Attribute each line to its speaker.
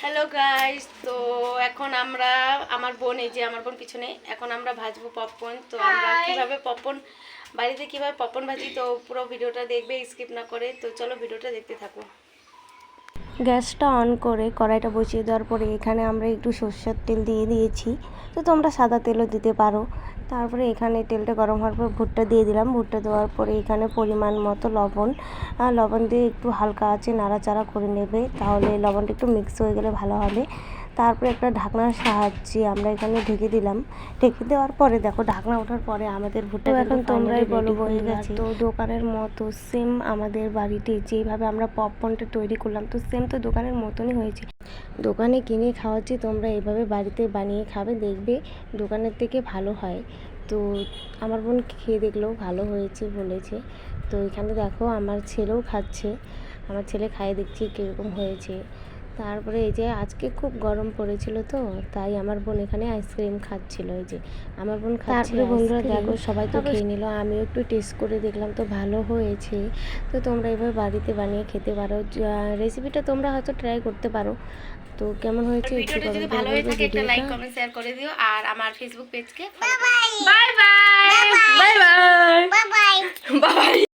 Speaker 1: Hello guys তো এখন আমরা আমার বোন এই যে আমার বোন পিছনে এখন আমরা ভাজবো পপকর্ন তো আমরা কীভাবে পপকর্ন বাড়িতে কীভাবে পপকর্ন ভাজি তো পুরো ভিডিওটা দেখবে স্কিপ না করে। তো চলো ভিডিওটা দেখতে থাকো। গ্যাসটা অন করে কড়াইটা বসিয়ে দেওয়ার পরে এখানে আমরা একটু সর্ষের তেল দিয়ে দিয়েছি। তো তোমরা সাদা তেলও দিতে পারো। তারপরে এখানে তেলটা গরম হওয়ার পর ভুট্টা দিয়ে দিলাম। ভুট্টা দেওয়ার পরে এখানে পরিমাণ মতো লবণ। লবণ দিয়ে একটু হালকা আছে নাড়াচাড়া করে নেবে। তাহলে লবণটা একটু মিক্স হয়ে গেলে ভালো হবে। তারপরে একটা ঢাকনার সাহায্যে আমরা এখানে ঢেকে দিলাম। ঢেকে দেওয়ার পরে দেখো ঢাকনা ওঠার পরে আমাদের ভুট্টা এখন তোমরাই বলো হয়ে গেছে। তো দোকানের মতো সেম আমাদের বাড়িতে যেভাবে আমরা পপকর্নটা তৈরি করলাম তো সেম তো দোকানের মতনই হয়েছে। দোকানে কিনে খাওয়াচ্ছি তোমরা এভাবে বাড়িতে বানিয়ে খাবে দেখবে দোকানের থেকে ভালো হয়। তো আমার বোন খেয়ে দেখলেও ভালো হয়েছে বলেছে। তো এখানে দেখো আমার ছেলেও খাচ্ছে আমার ছেলে খাইয়ে দেখছি কীরকম হয়েছে। তারপরে এই যে আজকে খুব গরম পড়েছিল তো তাই আমার বোন এখানে আইসক্রিম খাচ্ছিল এই যে। আমার বোন খাচ্ছে বন্ধুরা দেখো সবাই তো খেয়ে নিল আমিও একটু টেস্ট করে দেখলাম তো ভালো হয়েছে। তো তোমরা এভাবে বাড়িতে বানিয়ে খেতে পারো রেসিপিটা তোমরা হয়তো ট্রাই করতে পারো। তো কেমন হয়েছে
Speaker 2: ভিডিওটা যদি ভালো হয়ে থাকে একটা লাইক কমেন্ট শেয়ার করে দিও আর আমার Facebook পেজকে bye
Speaker 1: bye bye bye bye
Speaker 2: bye bye